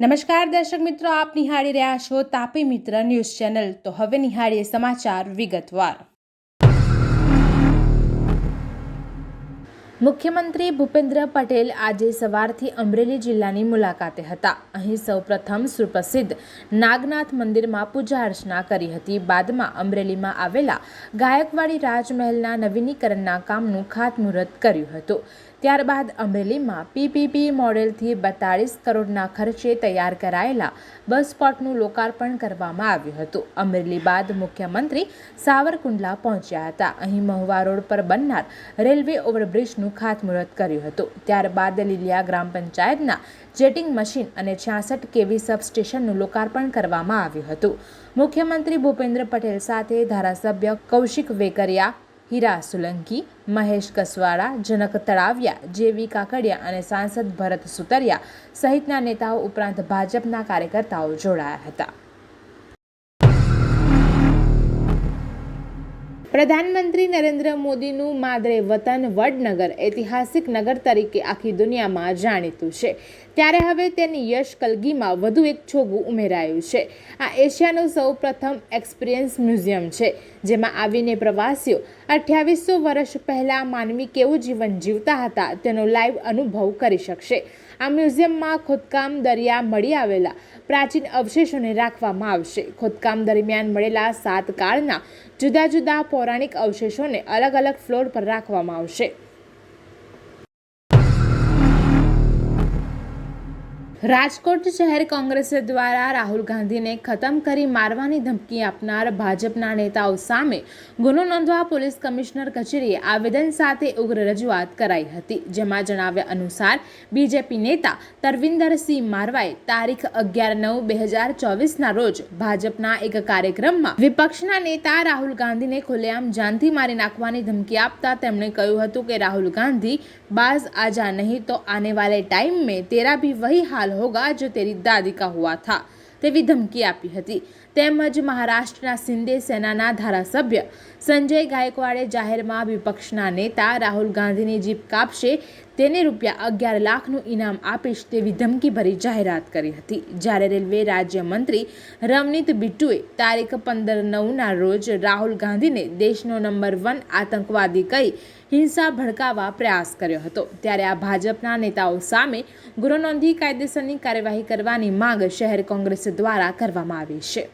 નમસ્કાર દર્શક મિત્રો, આપ નિહાળી રહ્યા છો તાપી મિત્ર ન્યૂઝ ચેનલ. તો હવે નિહાળીએ સમાચાર વિગતવાર. મુખ્યમંત્રી ભૂપેન્દ્ર પટેલ આજે સવારથી અમરેલી જિલ્લાની મુલાકાતે હતા. અહીં સૌપ્રથમ સુપ્રસિદ્ધ નાગનાથ મંદિરમાં પૂજા અર્ચના કરી હતી. બાદમાં અમરેલીમાં આવેલા ગાયકવાડી રાજમહેલના નવીનીકરણના કામનું ખાતમુહૂર્ત કર્યું હતું. ત્યારબાદ અમરેલીમાં પીપીપી મોડેલથી બેતાળીસ કરોડના ખર્ચે તૈયાર કરાયેલા બસ સ્પોટનું લોકાર્પણ કરવામાં આવ્યું હતું. અમરેલી બાદ મુખ્યમંત્રી સાવરકુંડલા પહોંચ્યા હતા. અહીં મહુવા રોડ પર બનનાર રેલવે ઓવરબ્રિજનું ખાતમુહૂર્ત કર્યું હતું. ત્યારબાદ લીલિયા ગ્રામ પંચાયતના જેટિંગ મશીન અને છાસઠ કેવી સબસ્ટેશનનું લોકાર્પણ કરવામાં આવ્યું હતું. મુખ્યમંત્રી ભૂપેન્દ્ર પટેલ સાથે ધારાસભ્ય કૌશિક વેકરિયા હીરા સોલંકી, મહેશ કસવાળા જનક તળાવિયા, જેવી કાકડિયા અને સાંસદ ભરત સુતરિયા સહિતના નેતાઓ ઉપરાંત ભાજપના કાર્યકર્તાઓ જોડાયા હતા. પ્રધાનમંત્રી નરેન્દ્ર મોદીનું માદરે વતન વડનગર ઐતિહાસિક નગર તરીકે આખી દુનિયામાં જાણીતું છે. ત્યારે હવે તેની યશ કલગીમાં વધુ એક છોગું ઉમેરાયું છે. આ એશિયાનું સૌ પ્રથમ એક્સપિરિયન્સ મ્યુઝિયમ છે, જેમાં આવીને પ્રવાસીઓ અઠ્યાવીસો વર્ષ પહેલાં માનવી કેવું જીવન જીવતા હતા તેનો લાઈવ અનુભવ કરી શકશે. આ મ્યુઝિયમમાં ખોદકામ દરિયા મળી આવેલા પ્રાચીન અવશેષોને રાખવામાં આવશે. ખોદકામ દરમિયાન મળેલા સાત કાળના જુદા જુદા પૌરાણિક અવશેષોને અલગ અલગ ફ્લોર પર રાખવામાં આવશે. રાજકોટ શહેર કોંગ્રેસ દ્વારા રાહુલ ગાંધીને ખતમ કરી મારવાની ધમકી આપનાર ભાજપના નેતાઓ સામે ગુનો નોંધવા પોલીસ કમિશનર કચેરીએ આવેદન સાથે ઉગ્ર રજૂઆત કરાઈ હતી, જેમાં જણાવ્યા અનુસાર બીજેપી નેતા તરવિંદરસિંહ મારવાએ તારીખ અગિયાર નવ બે હજાર ચોવીસના રોજ ભાજપના એક કાર્યક્રમમાં વિપક્ષના નેતા રાહુલ ગાંધીને ખુલ્લેઆમ જાનથી મારી નાખવાની ધમકી આપતા તેમણે કહ્યું હતું કે રાહુલ ગાંધી બાઝ આજા નહીં તો આને વાલે ટાઈમ में तेरा भी वही हाल होगा जो तेरी दादी का हुआ था તેવી ધમકી આપી હતી તેમજ મહારાષ્ટ્રના સિંદે સેનાના ધારાસભ્ય સંજય ગાયકવાડે જાહેરમાં વિપક્ષના નેતા રાહુલ ગાંધીની જીપ કાપશે તેને રૂપિયા અગિયાર લાખનું ઇનામ આપીશ તેવી ધમકીભરી જાહેરાત કરી હતી. જ્યારે રેલવે રાજ્યમંત્રી રવનીત બિટ્ટુએ તારીખ પંદર નવના રોજ રાહુલ ગાંધીને દેશનો નંબર વન આતંકવાદી કહી હિંસા ભડકાવવા પ્રયાસ કર્યો હતો. ત્યારે આ ભાજપના નેતાઓ સામે ગુનો નોંધી કાયદેસરની કાર્યવાહી કરવાની માંગ શહેર કોંગ્રેસ દ્વારા કરવામાં આવી છે.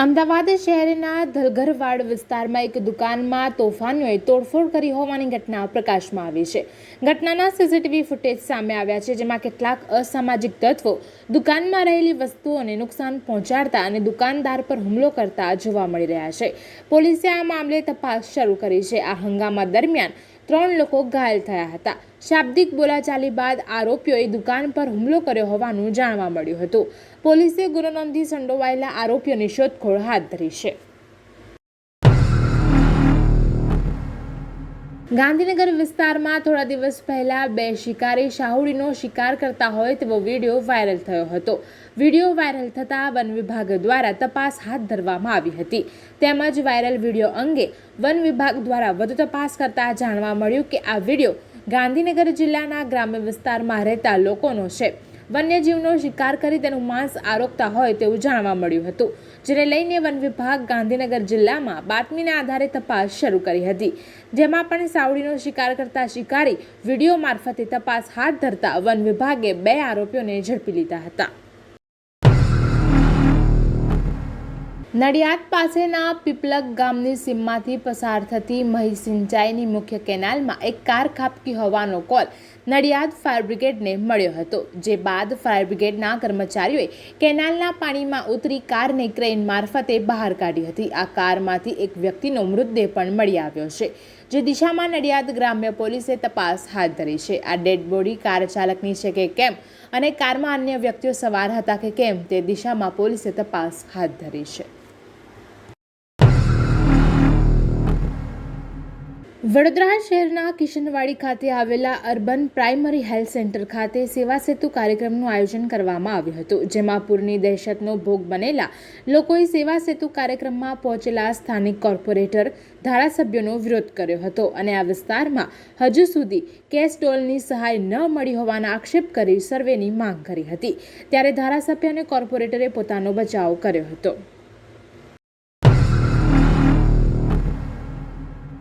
અમદાવાદ શહેરના ધલઘરવાડ વિસ્તારમાં એક દુકાનમાં તોફાનીઓએ તોડફોડ કરી હોવાની ઘટના પ્રકાશમાં આવી છે. ઘટનાના સીસીટીવી ફૂટેજ સામે આવ્યા છે, જેમાં કેટલાક અસામાજિક તત્વો દુકાનમાં રહેલી વસ્તુઓને નુકસાન પહોંચાડતા અને દુકાનદાર પર હુમલો કરતા જોવા મળી રહ્યા છે. પોલીસે આ મામલે તપાસ શરૂ કરી છે. આ હંગામા દરમિયાન ત્રણ લોકો ઘાયલ થયા હતા. શાબ્દિક બોલાચાલી બાદ આરોપીઓએ દુકાન પર હુમલો કર્યો હોવાનું જાણવા મળ્યું હતું. પોલીસે ગુનો નોંધી સંડોવાયેલા આરોપીઓની શોધખોળ હાથ ધરી છે. ગાંધીનગર વિસ્તારમાં થોડા દિવસ પહેલા બે શિકારી શાહુડીનો શિકાર કરતા હોય તેવો વીડિયો વાયરલ થયો હતો. વીડિયો વાયરલ થતાં વન વિભાગ દ્વારા તપાસ હાથ ધરવામાં આવી હતી. તેમજ વાયરલ વીડિયો અંગે વન વિભાગ દ્વારા વધુ તપાસ કરતા જાણવા મળ્યું કે આ વીડિયો ગાંધીનગર જિલ્લાના ગ્રામ્ય વિસ્તારમાં રહેતા લોકોનો છે. વન્યજીવનો શિકાર કરી તેનું માંસ આરોગતા હોય તેવું જાણવા મળ્યું હતું, જેને લઈને વન વિભાગ ગાંધીનગર જિલ્લામાં બાતમીના આધારે તપાસ શરૂ કરી હતી. જેમાં પણ સાવડીનો શિકાર કરતા શિકારી વીડિયો મારફતે તપાસ હાથ ધરતા વન વિભાગે બે આરોપીઓને ઝડપી લીધા હતા. નડિયાદ પાસેના પીપલક ગામની સીમમાંથી પસાર થતી મહી સિંચાઈની મુખ્ય કેનાલમાં એક કાર ખાબકી હોવાનો કોલ નડિયાદ ફાયર બ્રિગેડને મળ્યો હતો, જે બાદ ફાયર બ્રિગેડના કર્મચારીઓએ કેનાલના પાણીમાં ઉતરી કારને ક્રેન મારફતે બહાર કાઢી હતી. આ કારમાંથી એક વ્યક્તિનો મૃતદેહ પણ મળી આવ્યો છે, જે દિશામાં નડિયાદ ગ્રામ્ય પોલીસે તપાસ હાથ ધરી છે. આ ડેડ બોડી કાર ચાલકની છે કે કેમ અને કારમાં અન્ય વ્યક્તિઓ સવાર હતા કે કેમ તે દિશામાં પોલીસે તપાસ હાથ ધરી છે. વડોદરા શહેરના કિશનવાડી ખાતે આવેલા અર્બન પ્રાઇમરી હેલ્થ સેન્ટર ખાતે સેવા સેતુ કાર્યક્રમનું આયોજન કરવામાં આવ્યું હતું, જેમાં પૂરની દહેશતનો ભોગ બનેલા લોકોએ સેવા સેતુ કાર્યક્રમમાં પહોંચેલા સ્થાનિક કોર્પોરેટર, ધારાસભ્યોનો વિરોધ કર્યો હતો અને આ વિસ્તારમાં હજુ સુધી કેસ ટોલની સહાય ન મળી હોવાના આક્ષેપ કરી સર્વેની માંગ કરી હતી. ત્યારે ધારાસભ્ય અને કોર્પોરેટરે પોતાનો બચાવ કર્યો હતો.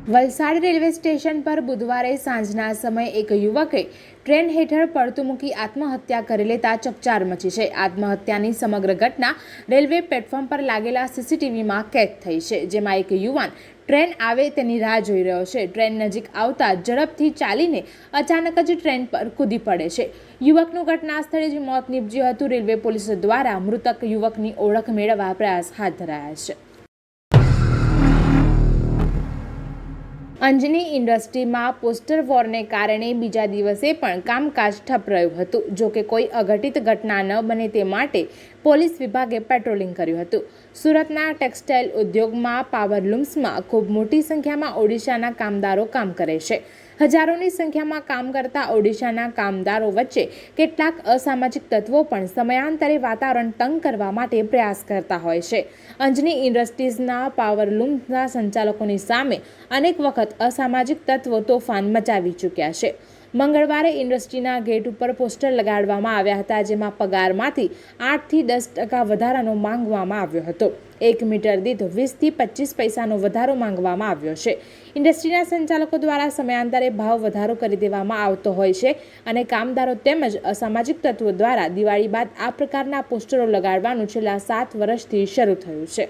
વલસાડ રેલવે સ્ટેશન પર બુધવારે સાંજના સમયે એક યુવકે ટ્રેન હેઠળ પડતું મૂકી આત્મહત્યા કરી લેતા ચકચાર મચી છે. આત્મહત્યાની સમગ્ર ઘટના રેલવે પ્લેટફોર્મ પર લાગેલા સીસીટીવીમાં કેદ થઈ છે, જેમાં એક યુવાન ટ્રેન આવે તેની રાહ જોઈ રહ્યો છે. ટ્રેન નજીક આવતા ઝડપથી ચાલીને અચાનક જ ટ્રેન પર કૂદી પડે છે. યુવકનું ઘટના સ્થળે જ મોત નીપજ્યું હતું. રેલવે પોલીસ દ્વારા મૃતક યુવકની ઓળખ મેળવવા પ્રયાસ હાથ ધરાયા છે. અંજની ઇન્ડસ્ટ્રીમાં પોસ્ટર વોરને કારણે બીજા દિવસે પણ કામકાજ ઠપ રહ્યું હતું. જો કે કોઈ અઘટિત ઘટના ન બને તે માટે પોલીસ વિભાગે પેટ્રોલિંગ કર્યું હતું. સુરતના ટેક્સટાઇલ ઉદ્યોગમાં પાવરલૂમ્સમાં ખૂબ મોટી સંખ્યામાં ઓડિશાના કામદારો કામ કરે છે. હજારોની સંખ્યામાં કામ કરતા ઓડિશાના કામદારો વચ્ચે કેટલાક અસામાજિક તત્વો પણ સમયાંતરે વાતાવરણ તંગ કરવા માટે પ્રયાસ કરતા હોય છે. અંજની ઇન્ડસ્ટ્રીઝના પાવરલૂમના સંચાલકોની સામે અનેક વખત અસામાજિક તત્વો તોફાન મચાવી ચૂક્યા છે. મંગળવારે ઇન્ડસ્ટ્રીના ગેટ ઉપર પોસ્ટર લગાડવામાં આવ્યા હતા, જેમાં પગારમાંથી આઠથી દસ ટકા વધારાનો માંગવામાં આવ્યો હતો. એક મીટર દીઠ વીસથી પચીસ પૈસાનો વધારો માંગવામાં આવ્યો છે. ઇન્ડસ્ટ્રીના સંચાલકો દ્વારા સમયાંતરે ભાવ વધારો કરી દેવામાં આવતો હોય છે અને કામદારો તેમજ અસામાજિક તત્વો દ્વારા દિવાળી બાદ આ પ્રકારના પોસ્ટરો લગાડવાનું છેલ્લા સાત વર્ષથી શરૂ થયું છે.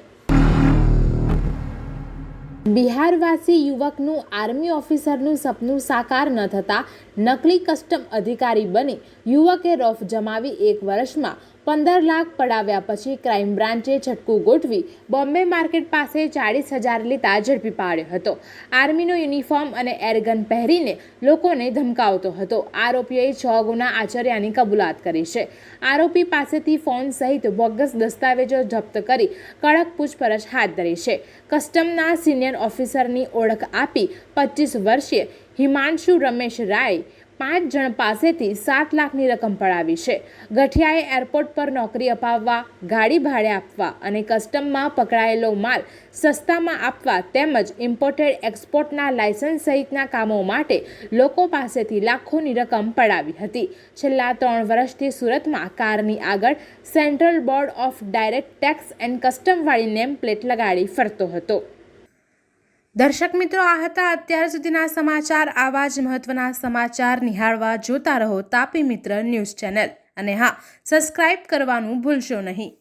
બિહારવાસી યુવકનું આર્મી ઓફિસરનું સપનું સાકાર ન થતાં નકલી કસ્ટમ અધિકારી બની યુવકે રોફ જમાવી એક વર્ષમાં પંદર લાખ પડાવ્યા પછી ક્રાઇમ બ્રાન્ચે છટકું ગોઠવી બોમ્બે માર્કેટ પાસે ચાળીસ હજાર લેતા ઝડપી પાડ્યો હતો. આર્મીનો યુનિફોર્મ અને એરગન પહેરીને લોકોને ધમકાવતો હતો. આરોપીએ છ ગુના આચર્યાની કબૂલાત કરી છે. આરોપી પાસેથી ફોન સહિત બોગસ દસ્તાવેજો જપ્ત કરી કડક પૂછપરછ હાથ ધરી છે. કસ્ટમના સિનિયર ઓફિસરની ઓળખ આપી પચીસ વર્ષીય હિમાંશુ રમેશ રાય પાંચ જણ પાસેથી સાત લાખની રકમ પડાવી છે. ગઠિયાએ એરપોર્ટ પર નોકરી અપાવવા, ગાડી ભાડે આપવા અને કસ્ટમમાં પકડાયેલો માલ સસ્તામાં આપવા તેમજ ઇમ્પોર્ટેડ એક્સપોર્ટના લાયસન્સ સહિતના કામો માટે લોકો પાસેથી લાખોની રકમ પડાવી હતી. છેલ્લા ત્રણ વર્ષથી સુરતમાં કારની આગળ central board of direct tax and કસ્ટમવાળી name plate લગાડી ફરતો હતો. દર્શક મિત્રો, આ હતા અત્યાર સુધીના સમાચાર. આવા જ મહત્વના સમાચાર નિહાળવા જોતા રહો તાપી મિત્ર ન્યૂઝ ચેનલ. અને હા, સબસ્ક્રાઇબ કરવાનું ભૂલશો નહીં.